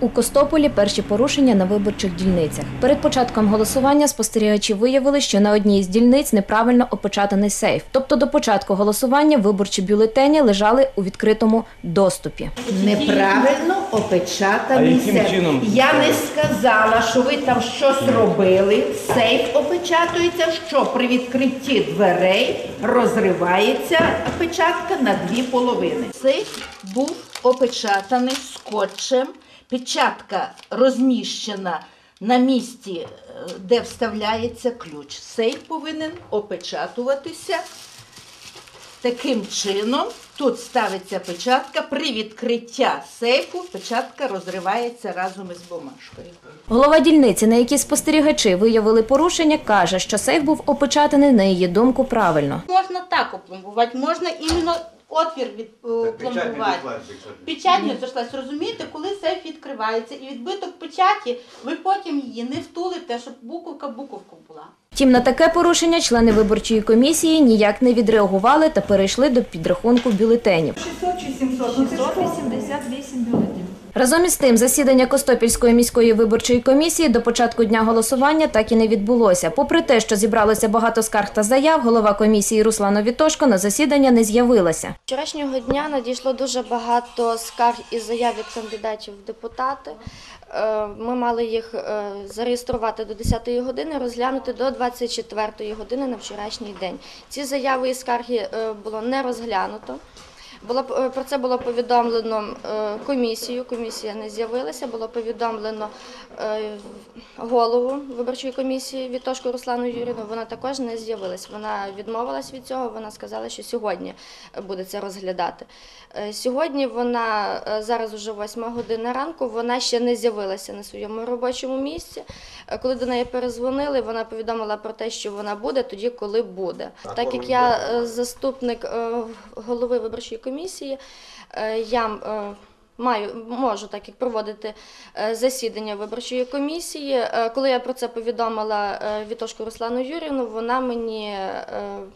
У Костополі перші порушення на виборчих дільницях. Перед початком голосування спостерігачі виявили, що на одній з дільниць неправильно опечатаний сейф. Тобто до початку голосування виборчі бюлетені лежали у відкритому доступі. Неправильно опечатаний А сейф. чином? Я не сказала, що ви там щось робили. Сейф опечатується, що при відкритті дверей розривається печатка на дві половини. Сейф був опечатаний скотчем. Печатка розміщена на місці, е, де вставляється ключ. Сейф повинен опечатуватися Таким чином, тут ставиться печатка. При відкритті сейфу печатка розривається разом із бумажкою. Голова дільниці, на якій спостерігачі виявили порушення, каже, що сейф був опечатаний на її думку правильно. Можна так опломбувати, можна іменно отвір від е, пломбувати. Печать не зійшлась. розумієте, коли сейф відкривається і відбиток печаті, ви потім її не втулите, щоб буковка буковку була. Втім, на таке порушення члени виборчої комісії ніяк не відреагували та перейшли до підрахунку бюлетенів. 688 бюлетенів. Разом із тим, засідання Костопільської міської виборчої комісії до початку дня голосування так і не відбулося. Попри те, що зібралося багато скарг та заяв, голова комісії Руслана Вітошко на засідання не з'явилася. Вчорашнього дня надійшло дуже багато скарг і заяв від кандидатів в депутати. Е, Ми мали їх е, зареєструвати до 10-ї години, розглянути до 24-ї години на вчорашній день. Ці заяви і скарги е, було не розглянуто. Було е, про це було повідомлено е, комісію. Комісія не з'явилася. Було повідомлено е, голову виборчої комісії Вітошку Руслану Юрівну. Вона також не з'явилась. Вона відмовилась від цього. Вона сказала, що сьогодні буде це розглядати. Сьогодні вона зараз уже 8 година ранку. Вона ще не з'явилася на своєму робочому місці. Коли до неї перезвонили, вона повідомила про те, що вона буде тоді, коли буде. Так як я заступник голови виборчої комісії, е, я е, маю можу так як проводити е, засідання виборчої комісії. Е, Коли я про це повідомила е, Вітошку Руслану Юрівну, вона мені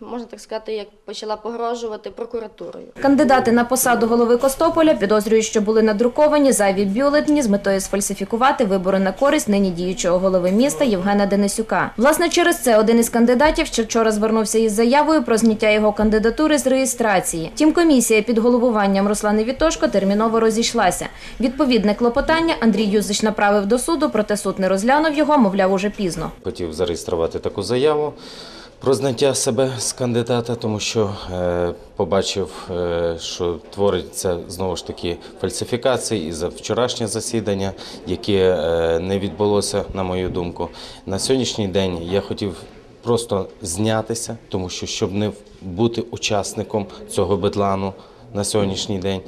можна так сказати, як почала погрожувати прокуратурою. Кандидати на посаду голови Костополя підозрюють, що були надруковані зайві бюлетні з метою сфальсифікувати вибори на користь нині діючого голови міста Євгена Денисюка. Власне, через це один із кандидатів ще вчора звернувся із заявою про зняття його кандидатури з реєстрації. Втім, комісія під головуванням Руслани Вітошко терміново розійшлася. Відповідне клопотання Андрій Юзич направив до суду, проте суд не розглянув його, мовляв, уже пізно. Хотів зареєструвати таку заяву про зняття себе з кандидата, тому що е, побачив, е, що твориться знову ж таки фальсифікації і за вчорашнє засідання, яке е, не відбулося, на мою думку. На сьогоднішній день я хотів просто знятися, тому що щоб не бути учасником цього бедлану на сьогоднішній день,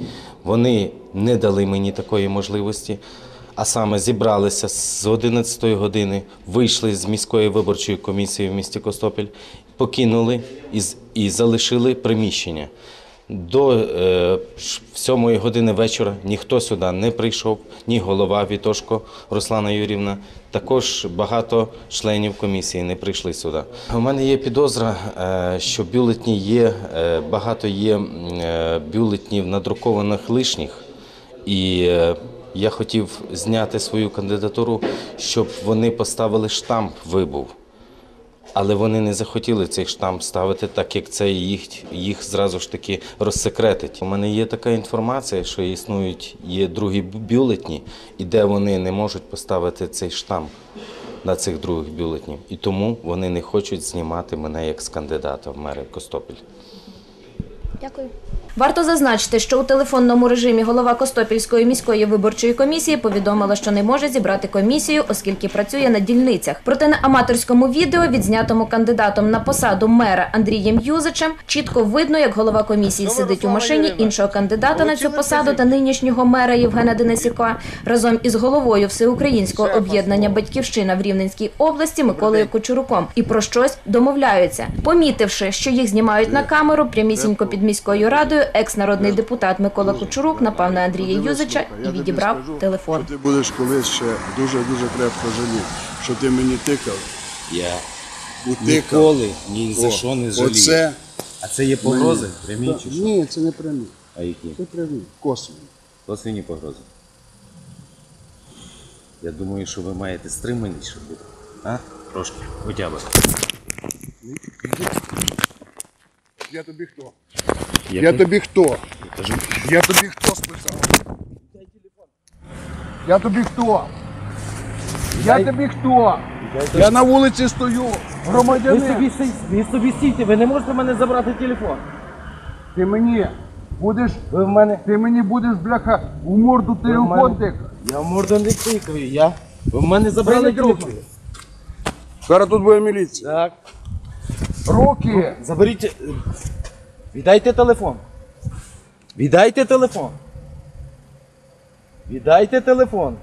вони не дали мені такої можливості. А саме зібралися з 11 години, вийшли з міської виборчої комісії в місті Костопіль, покинули і, залишили приміщення. До е, 7 години вечора ніхто сюди не прийшов, ні голова Вітошко Руслана Юрівна. Також багато членів комісії не прийшли сюди. У мене є підозра, е, що бюлетні є, е, багато є бюлетнів надрукованих лишніх. І я хотів зняти свою кандидатуру, щоб вони поставили штамп вибув. Але вони не захотіли цей штамп ставити, так як це їх, їх зразу ж таки розсекретить. У мене є така інформація, що існують є другі бюлетні, і де вони не можуть поставити цей штамп на цих других бюлетнів. І тому вони не хочуть знімати мене як з кандидата в мери Костопіль. Дякую. Варто зазначити, що у телефонному режимі голова Костопільської міської виборчої комісії повідомила, що не може зібрати комісію, оскільки працює на дільницях. Проте на аматорському відео, відзнятому кандидатом на посаду мера Андрієм Юзичем, чітко видно, як голова комісії сидить у машині іншого кандидата на цю посаду та нинішнього мера Євгена Денисюка. Разом із головою всеукраїнського об'єднання Батьківщина в Рівненській області Миколою Кочуруком і про щось домовляються. Помітивши, що їх знімають на камеру, прямісінько під міською радою, екс-народний депутат Микола Кучурук напав на Андрія Юзича і відібрав телефон. Ти будеш колись ще дуже-дуже крепко жаліти, що ти мені тикав. Я Утикав. ніколи ні за що не жалію. Оце А це є погрози? Прямі чи що? Ні, це не прямі. А які? Це прямі. Косвені. Косвіні погрози. Я думаю, що ви маєте стриманіше бути. А? Трошки, хоча б. Я тобі хто? Я Я тобі хто? Я кажу, Я тобі хто списав? Я тобі хто? Я тобі хто? Я на вулиці стою, Ви собі, ви собі стійте, ви не можете в мене забрати телефон. Ти мені будеш, Ви в мене. ти мені будеш, бляха, у морду телефон тикати. Я в морду не тикаю, я. Ви в мене забрали телефон. Зараз тут буде міліція. Так. Руки! Заберіть. е, Віддайте телефон. Віддайте телефон. Віддайте телефон.